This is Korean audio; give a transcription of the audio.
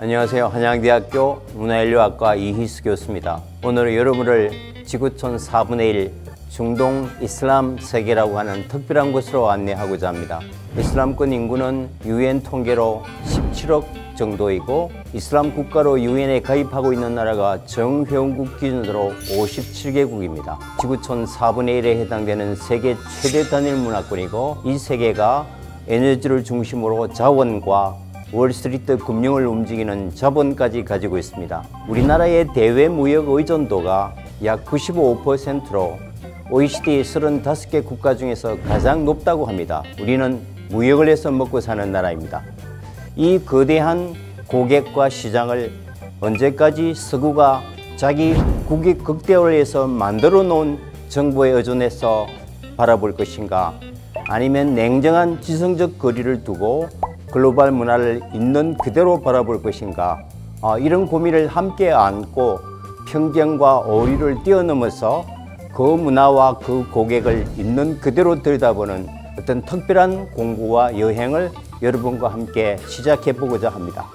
안녕하세요. 한양대학교 문화인류학과 이희수 교수입니다. 오늘 여러분을 지구촌 4분의 1 중동 이슬람 세계라고 하는 특별한 곳으로 안내하고자 합니다. 이슬람권 인구는 유엔 통계로 17억 정도이고 이슬람 국가로 유엔에 가입하고 있는 나라가 정회원국 기준으로 57개국입니다. 지구촌 4분의 1에 해당되는 세계 최대 단일 문화권이고 이 세계가 에너지를 중심으로 자원과 월스트리트 금융을 움직이는 자본까지 가지고 있습니다. 우리나라의 대외 무역 의존도가 약 95%로 OECD 35개 국가 중에서 가장 높다고 합니다. 우리는 무역을 해서 먹고 사는 나라입니다. 이 거대한 고객과 시장을 언제까지 서구가 자기 국익 극대화를 해서 만들어 놓은 정부에 의존해서 바라볼 것인가 아니면 냉정한 지성적 거리를 두고 글로벌 문화를 있는 그대로 바라볼 것인가 어, 이런 고민을 함께 안고 편견과 오류를 뛰어넘어서 그 문화와 그 고객을 있는 그대로 들여다보는 어떤 특별한 공부와 여행을 여러분과 함께 시작해 보고자 합니다.